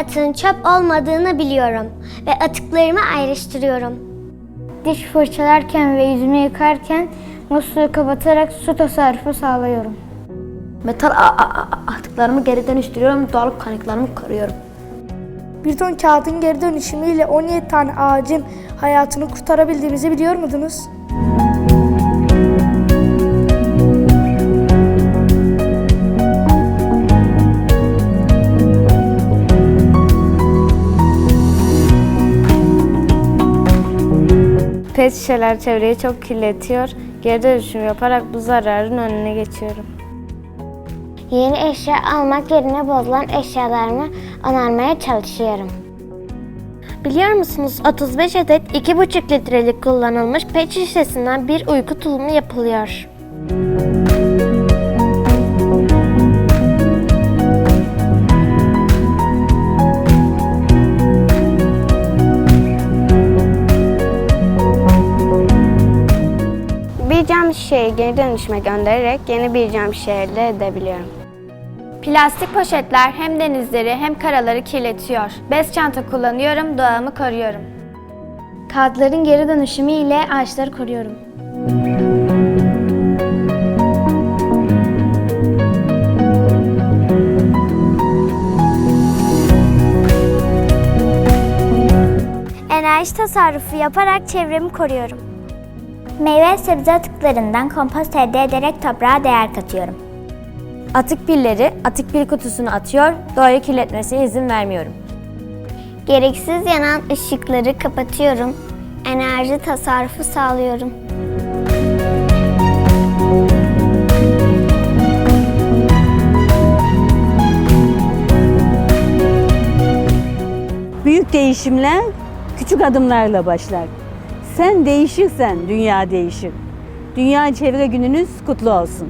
atığın çöp olmadığını biliyorum ve atıklarımı ayrıştırıyorum. Diş fırçalarken ve yüzümü yıkarken musluğu kapatarak su tasarrufu sağlıyorum. Metal atıklarımı geri dönüştürüyorum, doğal kaynaklarımı koruyorum. Bir ton kağıdın geri dönüşümüyle 17 tane ağacın hayatını kurtarabildiğimizi biliyor muydunuz? Pet şişeler çevreyi çok kirletiyor. Geri dönüşüm yaparak bu zararın önüne geçiyorum. Yeni eşya almak yerine bozulan eşyalarımı onarmaya çalışıyorum. Biliyor musunuz 35 adet 2,5 litrelik kullanılmış pet şişesinden bir uyku tulumu yapılıyor. Bir cam şişeyi geri dönüşüme göndererek yeni bir cam şişe elde edebiliyorum. Plastik poşetler hem denizleri hem karaları kirletiyor. Bez çanta kullanıyorum, doğamı koruyorum. Kağıtların geri dönüşümü ile ağaçları koruyorum. Enerji tasarrufu yaparak çevremi koruyorum. Meyve sebze atıklarından kompost elde ederek toprağa değer katıyorum. Atık pilleri atık pil kutusuna atıyor, doğayı kirletmesine izin vermiyorum. Gereksiz yanan ışıkları kapatıyorum. Enerji tasarrufu sağlıyorum. Büyük değişimler küçük adımlarla başlar. Sen değişirsen dünya değişir. Dünya Çevre Gününüz kutlu olsun.